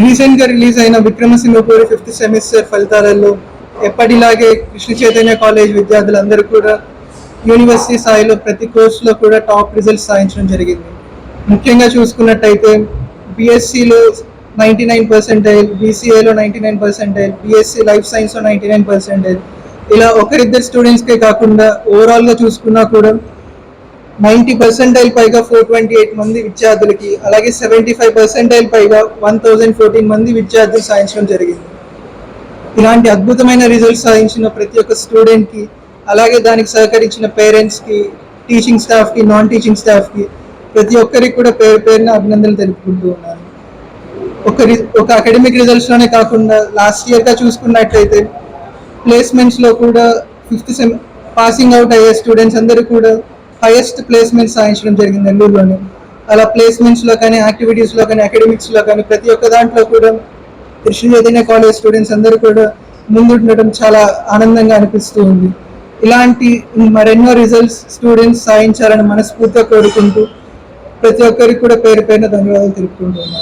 రీసెంట్గా రిలీజ్ అయిన Vikramasimhapuri fifth semester ఫలితాలలో ఎప్పటిలాగే కృష్ణ చైతన్య కాలేజ్ విద్యార్థులందరూ కూడా యూనివర్సిటీ స్థాయిలో ప్రతి కోర్సులో కూడా టాప్ రిజల్ట్స్ సాధించడం జరిగింది. ముఖ్యంగా చూసుకున్నట్టయితే బీఎస్సీలో ninety nine percentile బీసీఏలో ninety nine percentile BSc life సైన్స్లో నైంటీ నైన్ పర్సెంటైల్. ఇలా ఒకరిద్దరు స్టూడెంట్స్కే కాకుండా ఓవరాల్గా చూసుకున్నా కూడా నైంటీ పర్సెంటైల్ పైగా ఫోర్ ట్వంటీ ఎయిట్ మంది విద్యార్థులకి అలాగే సెవెంటీ ఫైవ్ పర్సెంటైల్ పైగా వన్ థౌజండ్ ఫోర్టీన్ మంది విద్యార్థులు సాధించడం జరిగింది. ఇలాంటి అద్భుతమైన రిజల్ట్స్ సాధించిన ప్రతి ఒక్క స్టూడెంట్కి అలాగే దానికి సహకరించిన పేరెంట్స్కి టీచింగ్ స్టాఫ్కి నాన్ టీచింగ్ స్టాఫ్కి ప్రతి ఒక్కరికి కూడా పేరు పేరున అభినందనలు తెలుపుకుంటూ ఉన్నాను. ఒక రి- ఒక అకాడమిక్ రిజల్ట్స్లోనే కాకుండా లాస్ట్ ఇయర్గా చూసుకున్నట్లయితే ప్లేస్మెంట్స్లో కూడా ఫిఫ్త్ సెమ్ పాసింగ్ అవుట్ అయ్యే స్టూడెంట్స్ అందరూ కూడా హైయెస్ట్ ప్లేస్మెంట్ సాధించడం జరిగింది నెల్లూరులోనే. అలా ప్లేస్మెంట్స్లో కానీ యాక్టివిటీస్లో కానీ అకాడమిక్స్లో కానీ ప్రతి ఒక్క దాంట్లో కూడా కృష్ణ చైతన్య కాలేజ్ స్టూడెంట్స్ అందరూ కూడా ముందుండటం చాలా ఆనందంగా అనిపిస్తూ ఉంది. ఇలాంటి మరెన్నో రిజల్ట్స్ స్టూడెంట్స్ సాధించాలని మనస్ఫూర్తిగా కోరుకుంటూ ప్రతి ఒక్కరికి కూడా పేరు పైన ధన్యవాదాలు తెలుపుకుంటున్నాను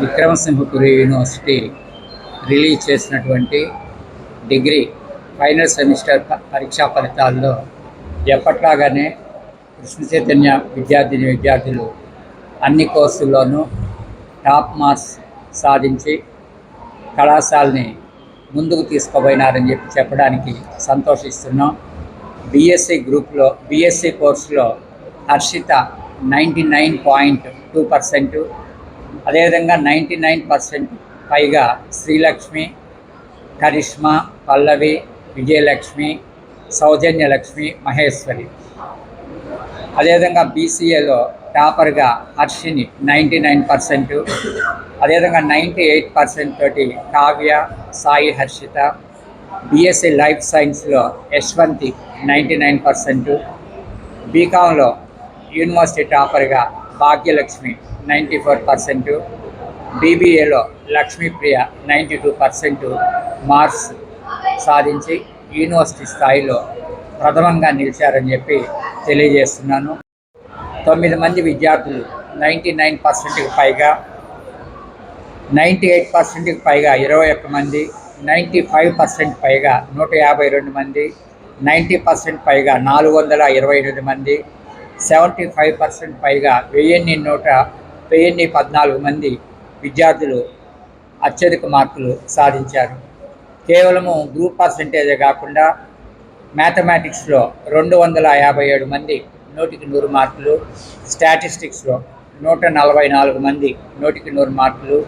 విక్రమసింహపురి యూనివర్సిటీ రిలీజ్ చేసినటువంటి డిగ్రీ ఫైనల్ సెమిస్టర్ పరీక్షా ఫలితాల్లో ఎప్పట్లాగానే కృష్ణ చైతన్య విద్యార్థిని విద్యార్థులు అన్ని కోర్సుల్లోనూ టాప్ మార్క్స్ సాధించి కళాశాలని ముందుకు తీసుకుపోయినారని చెప్పి చెప్పడానికి సంతోషిస్తున్నాం. బీఎస్సీ గ్రూప్లో బీఎస్సీ కోర్సులో Harshitha ninety nine point two percent అదేవిధంగా నైంటీ నైన్ పర్సెంట్ పైగా శ్రీలక్ష్మి కరిష్మా పల్లవి విజయలక్ష్మి సౌజన్య లక్ష్మి మహేశ్వరి. అదేవిధంగా బీసీఏలో టాపర్గా హర్షిని నైంటీ నైన్ పర్సెంట్ అదేవిధంగా నైంటీ ఎయిట్ పర్సెంట్ తోటి కావ్య సాయి హర్షిత బీఎస్సీ లైఫ్ సైన్స్లో యశ్వంతి నైంటీ నైన్ పర్సెంట్ బీకాంలో యూనివర్సిటీ టాపర్గా Bhagyalakshmi ninety four percent బీబీఏలో Lakshmipriya ninety two percent marks సాధించి యూనివర్సిటీ స్థాయిలో ప్రథమంగా నిలిచారని చెప్పి తెలియజేస్తున్నాను. తొమ్మిది మంది విద్యార్థులు నైంటీ నైన్ పర్సెంట్కి పైగా నైంటీ ఎయిట్ పర్సెంట్కి పైగా ఇరవై ఒక్క మంది నైంటీ ఫైవ్ పర్సెంట్ పైగా నూట యాభై రెండు మంది నైంటీ పర్సెంట్ పైగా నాలుగు వందల ఇరవై ఎనిమిది మంది సెవెంటీ ఫైవ్ పర్సెంట్ పైగా వెయ్యిన్ని నూట వెయ్యిన్ని పద్నాలుగు మంది విద్యార్థులు అత్యధిక మార్కులు సాధించారు. కేవలము గ్రూప్ పర్సంటేజే కాకుండా మ్యాథమెటిక్స్లో రెండు వందల యాభై ఏడు మంది నూటికి నూరు మార్కులు స్టాటిస్టిక్స్లో నూట నలభై నాలుగు మంది నూటికి నూరు మార్కులు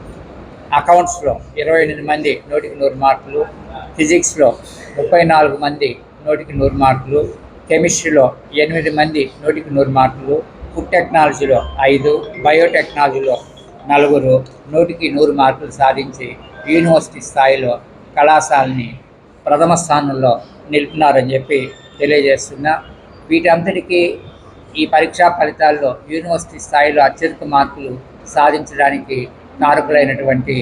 అకౌంట్స్లో ఇరవై ఎనిమిది మంది నూటికి నూరు మార్కులు ఫిజిక్స్లో ముప్పై నాలుగు మంది నూటికి నూరు మార్కులు కెమిస్ట్రీలో ఎనిమిది మంది నూటికి నూరు మార్కులు ఫుడ్ టెక్నాలజీలో ఐదు బయోటెక్నాలజీలో నలుగురు నూటికి నూరు మార్కులు సాధించి యూనివర్సిటీ స్థాయిలో కళాశాలని ప్రథమ స్థానంలో నిలిపినారని చెప్పి తెలియజేస్తున్నా వీటంతటికీ ఈ పరీక్షా ఫలితాల్లో యూనివర్సిటీ స్థాయిలో అత్యధిక మార్కులు సాధించడానికి కారకులైనటువంటి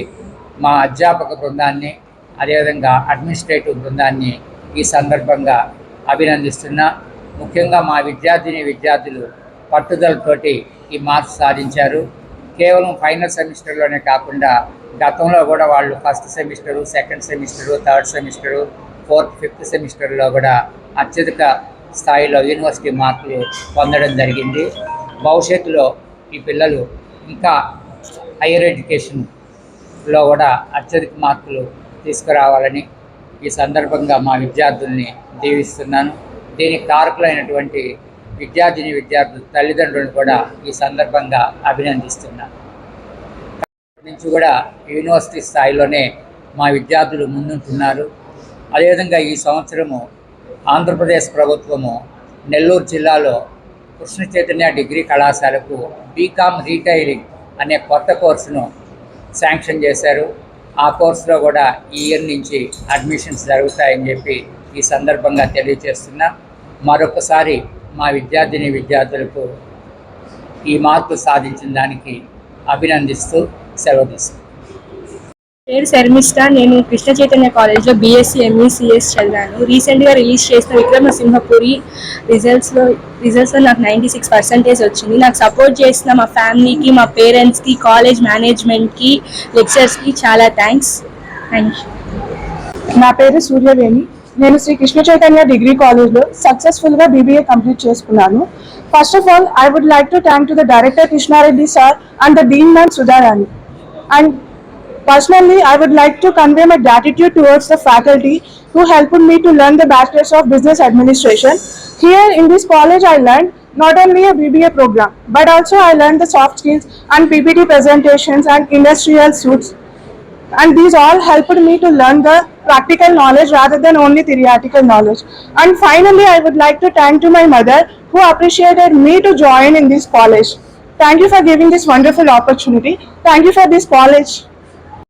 మా అధ్యాపక బృందాన్ని అదేవిధంగా అడ్మినిస్ట్రేటివ్ బృందాన్ని ఈ సందర్భంగా అభినందిస్తున్నా. ముఖ్యంగా మా విద్యార్థిని విద్యార్థులు పట్టుదలతోటి ఈ మార్క్స్ సాధించారు. కేవలం ఫైనల్ సెమిస్టర్లోనే కాకుండా గతంలో కూడా వాళ్ళు first semester second semester third semester fourth fifth సెమిస్టర్లో కూడా అత్యధిక స్థాయిలో యూనివర్సిటీ మార్కులు పొందడం జరిగింది. భవిష్యత్తులో ఈ పిల్లలు ఇంకా హైయర్ ఎడ్యుకేషన్లో కూడా అత్యధిక మార్కులు తీసుకురావాలని ఈ సందర్భంగా మా విద్యార్థుల్ని దీవిస్తున్నాను. దీనికి కారకులైనటువంటి విద్యార్థిని విద్యార్థులు తల్లిదండ్రులను కూడా ఈ సందర్భంగా అభినందిస్తున్నాను. నుంచి కూడా యూనివర్సిటీ స్థాయిలోనే మా విద్యార్థులు ముందుంటున్నారు. అదేవిధంగా ఈ సంవత్సరము ఆంధ్రప్రదేశ్ ప్రభుత్వము నెల్లూరు జిల్లాలో కృష్ణ చైతన్య డిగ్రీ కళాశాలకు బీకామ్ రీటైలింగ్ అనే కొత్త కోర్సును శాంక్షన్ చేశారు. ఆ కోర్సులో కూడా ఈ ఇయర్ నుంచి అడ్మిషన్స్ జరుగుతాయని చెప్పి ఈ సందర్భంగా తెలియజేస్తున్నా. మరొకసారి మా విద్యార్థిని విద్యార్థులకు ఈ మార్పు సాధించిన దానికి అభినందిస్తూ సెలవు తీసుకుంటాను పేరు శర్మిష్ట నేను కృష్ణ చైతన్య కాలేజ్లో బీఎస్సీ ఎంఈసిఎస్ చదివాను. రీసెంట్గా రిలీజ్ చేసిన విక్రమసింహపురి రిజల్ట్స్లో రిజల్ట్స్లో నాకు నైంటీ సిక్స్ పర్సెంటేజ్ వచ్చింది. నాకు సపోర్ట్ చేసిన మా ఫ్యామిలీకి మా పేరెంట్స్కి కాలేజ్ మేనేజ్మెంట్కి లెక్చర్స్కి చాలా థ్యాంక్స్ థ్యాంక్ యూ నా పేరు సూర్యవేణి. నేను శ్రీ కృష్ణ చైతన్య డిగ్రీ కాలేజ్లో సక్సెస్ఫుల్గా బీబీఏ కంప్లీట్ చేసుకున్నాను. First of all I would like to thank to the director Krishna Reddy sir and the dean ma'am Sudharani and personally I would like to convey my gratitude towards the faculty who helped me to learn the Bachelor's of Business Administration. Here in this college I learned not only a BBA program but also I learned the soft skills and PPT presentations and industrial suits. And these all helped me to learn the practical knowledge rather than only theoretical knowledge. And finally i would like to thank to my mother who appreciated me to join in this college thank you for giving this wonderful opportunity thank you for this college